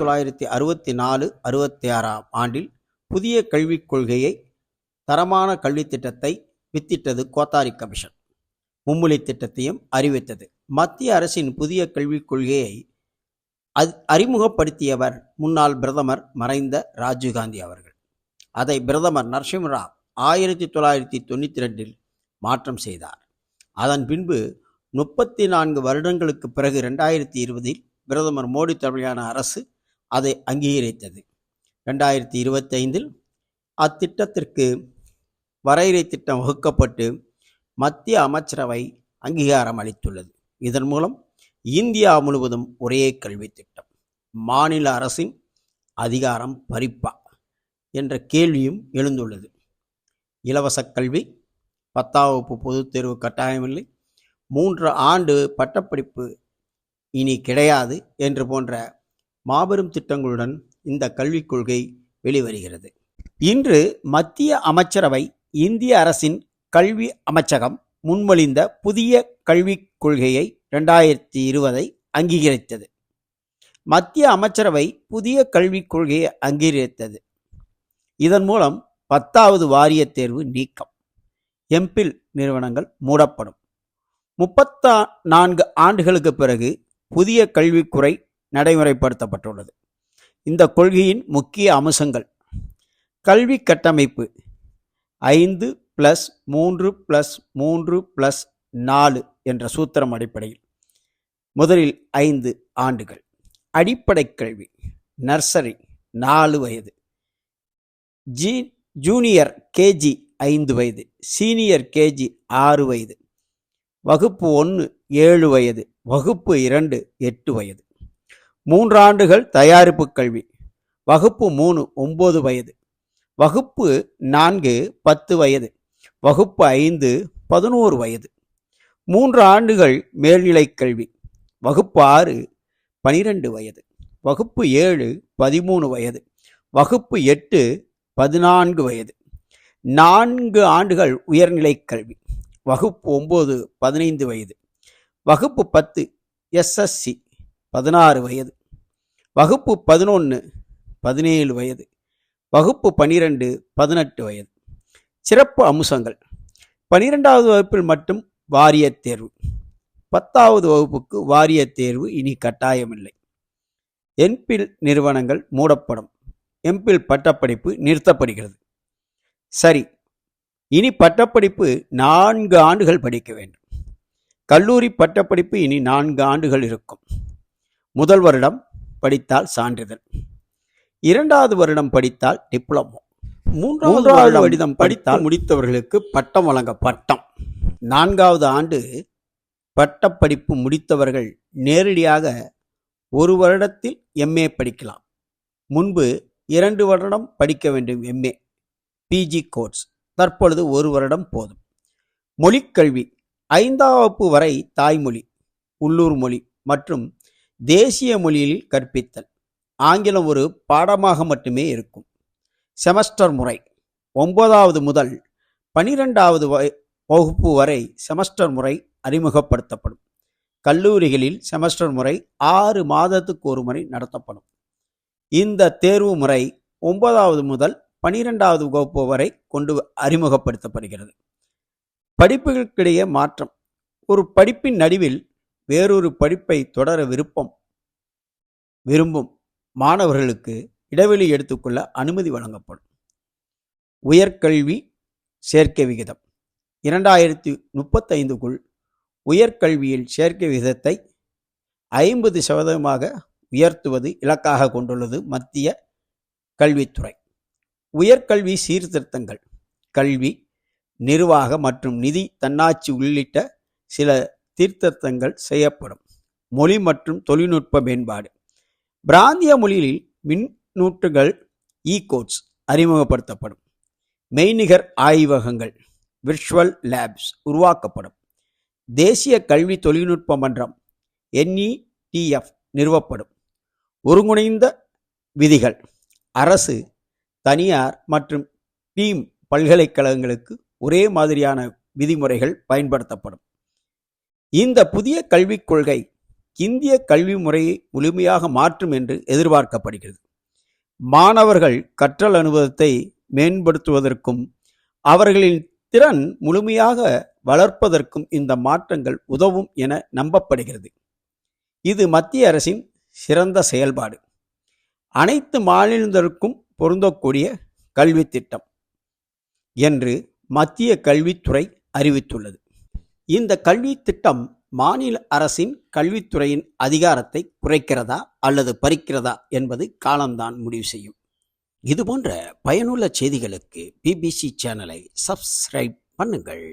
தொள்ளாயிரத்தி அறுபத்தி நாலு அறுபத்தி ஆறாம் ஆண்டில் புதிய கல்விக் கொள்கையை தரமான கல்வித் திட்டத்தை வித்திட்டது கோத்தாரி கமிஷன். மும்மொழி திட்டத்தையும் அறிவித்தது. மத்திய அரசின் புதிய கல்விக் கொள்கையை அது அறிமுகப்படுத்தியவர் முன்னாள் பிரதமர் மறைந்த ராஜீவ்காந்தி அவர்கள். அதை பிரதமர் நரசிம்மராவ் ஆயிரத்தி தொள்ளாயிரத்தி தொண்ணூற்றி ரெண்டில் மாற்றம் செய்தார். அதன் பின்பு முப்பத்தி நான்கு வருடங்களுக்கு பிறகு ரெண்டாயிரத்தி இருபதில் பிரதமர் மோடி தலைமையிலான அரசு அதை அங்கீகரித்தது. ரெண்டாயிரத்தி இருபத்தைந்தில் அத்திட்டத்திற்கு வரையறை திட்டம் வகுக்கப்பட்டு மத்திய அமைச்சரவை அங்கீகாரம் அளித்துள்ளது. இதன் மூலம் இந்தியா முழுவதும் ஒரே கல்வி திட்டம். மாநில அரசின் அதிகாரம் பறிப்பா என்ற கேள்வியும் எழுந்துள்ளது. இலவச கல்வி பத்தாம் வகுப்பு பொதுத் தேர்வு கட்டாயமில்லை. மூன்று ஆண்டு பட்டப்படிப்பு இனி கிடையாது என்று போன்ற மாபெரும் திட்டங்களுடன் இந்த கல்விக் கொள்கை வெளிவருகிறது. இன்று மத்திய அமைச்சரவை இந்திய அரசின் கல்வி அமைச்சகம் முன்மொழிந்த புதிய கல்விக் கொள்கையை ரெண்டாயிரத்தி இருபதை அங்கீகரித்தது. மத்திய அமைச்சரவை புதிய கல்விக் கொள்கையை அங்கீகரித்தது. இதன் மூலம் பத்தாவது வாரிய தேர்வு நீக்கம் எம்பில் நிறுவனங்கள் மூடப்படும். முப்பத்தா நான்கு ஆண்டுகளுக்கு பிறகு புதிய கல்விக்குறை நடைமுறைப்படுத்தப்பட்டுள்ளது. இந்த கொள்கையின் முக்கிய அம்சங்கள். கல்வி கட்டமைப்பு ஐந்து ப்ளஸ் மூன்று ப்ளஸ் மூன்று ப்ளஸ் நாலு என்ற சூத்திரம் அடிப்படையில் முதலில் ஐந்து ஆண்டுகள். அடிப்படை கல்வி நர்சரி நாலு வயது. ஜீ ஜூனியர் கேஜி ஐந்து வயது. சீனியர் கேஜி ஆறு வயது. வகுப்பு ஒன்று ஏழு வயது. வகுப்பு இரண்டு எட்டு வயது. மூன்று ஆண்டுகள் தயாரிப்பு கல்வி. வகுப்பு மூணு ஒம்பது வயது. வகுப்பு நான்கு பத்து வயது. வகுப்பு ஐந்து பதினோரு வயது. மூன்று ஆண்டுகள் மேல்நிலைக் கல்வி. வகுப்பு ஆறு பனிரெண்டு வயது. வகுப்பு ஏழு பதிமூணு வயது. வகுப்பு எட்டு பதினான்கு வயது. நான்கு ஆண்டுகள் உயர்நிலைக் கல்வி. வகுப்பு ஒம்பது பதினைந்து வயது. வகுப்பு பத்து எஸ்எஸ்சி பதினாறு வயது. வகுப்பு பதினொன்று பதினேழு வயது. வகுப்பு பனிரெண்டு பதினெட்டு வயது. சிறப்பு அம்சங்கள். பனிரெண்டாவது வகுப்பில் மட்டும் வாரிய தேர்வு. பத்தாவது வகுப்புக்கு வாரிய தேர்வு இனி கட்டாயமில்லை. என்பில் நிறுவனங்கள் மூடப்படும். எம்பில் பட்டப்படிப்பு நிறுத்தப்படுகிறது. சரி இனி பட்டப்படிப்பு நான்கு ஆண்டுகள் படிக்க வேண்டும். கல்லூரி பட்டப்படிப்பு இனி நான்கு ஆண்டுகள் இருக்கும். முதல் வருடம் படித்தால் சான்றிதழ். இரண்டாவது வருடம் படித்தால் டிப்ளமோ. மூன்றாவது வருடம் படித்தால் முடித்தவர்களுக்கு பட்டம் வழங்க பட்டம். நான்காவது ஆண்டு பட்டப்படிப்பு முடித்தவர்கள் நேரடியாக ஒரு வருடத்தில் எம்ஏ படிக்கலாம். முன்பு இரண்டு வருடம் படிக்க வேண்டும் எம்ஏ பிஜி கோர்ஸ் தற்பொழுது ஒரு வருடம் போதும். மொழிக்கல்வி ஐந்தாம் வகுப்பு வரை தாய்மொழி உள்ளூர் மொழி மற்றும் தேசிய மொழியில் கற்பித்தல். ஆங்கிலம் ஒரு பாடமாக மட்டுமே இருக்கும். செமஸ்டர் முறை ஒன்பதாவது முதல் பனிரெண்டாவது வகுப்பு வரை செமஸ்டர் முறை அறிமுகப்படுத்தப்படும். கல்லூரிகளில் செமஸ்டர் முறை ஆறு மாதத்துக்கு ஒரு முறை நடத்தப்படும். இந்த தேர்வு முறை ஒன்பதாவது முதல் பனிரெண்டாவது வகுப்பு வரை கொண்டு அறிமுகப்படுத்தப்படுகிறது. படிப்புகளுக்கிடையே மாற்றம். ஒரு படிப்பின் நடுவில் வேறொரு படிப்பை தொடர விருப்பம் விரும்பும் மாணவர்களுக்கு இடைவெளி எடுத்துக்கொள்ள அனுமதி வழங்கப்படும். உயர்கல்வி சேர்க்கை விகிதம். இரண்டாயிரத்தி முப்பத்தைந்துக்குள் உயர்கல்வியில் சேர்க்கை விகிதத்தை ஐம்பது சதவீதமாக உயர்த்துவது இலக்காக கொண்டுள்ளது மத்திய கல்வித்துறை. உயர்கல்வி சீர்திருத்தங்கள். கல்வி நிர்வாக மற்றும் நிதி தன்னாட்சி உள்ளிட்ட சில தீர்த்தத்தங்கள் செய்யப்படும். மொழி மற்றும் தொழில்நுட்ப மேம்பாடு. பிராந்திய மொழியில் மின்னூட்டுகள் இ கோட்ஸ் அறிமுகப்படுத்தப்படும். மெய்நிகர் ஆய்வகங்கள் விர்ச்சுவல் லேப்ஸ் உருவாக்கப்படும். தேசிய கல்வி தொழில்நுட்ப மன்றம் என்இடிஎஃப் நிறுவப்படும். ஒருங்கிணைந்த விதிகள் அரசு தனியார் மற்றும் டீம் பல்கலைக்கழகங்களுக்கு ஒரே மாதிரியான விதிமுறைகள் பயன்படுத்தப்படும். இந்த புதிய கல்விக் கொள்கை இந்திய கல்வி முறையை முழுமையாக மாற்றும் என்று எதிர்பார்க்கப்படுகிறது. மாணவர்கள் கற்றல் அனுபவத்தை மேம்படுத்துவதற்கும் அவர்களின் திறன் முழுமையாக வளர்ப்பதற்கும் இந்த மாற்றங்கள் உதவும் என நம்பப்படுகிறது. இது மத்திய அரசின் சிறந்த செயல்பாடு. அனைத்து மாநிலங்களுக்கும் பொருந்தக்கூடிய கல்வி திட்டம் என்று மத்திய கல்வித்துறை அறிவித்துள்ளது. இந்த கல்வி திட்டம் மாநில அரசின் கல்வித்துறையின் அதிகாரத்தை குறைக்கிறதா அல்லது பறிக்கிறதா என்பது காலம்தான் முடிவு செய்யும். இதுபோன்ற பயனுள்ள செய்திகளுக்கு பிபிசி சேனலை சப்ஸ்கிரைப் பண்ணுங்கள்.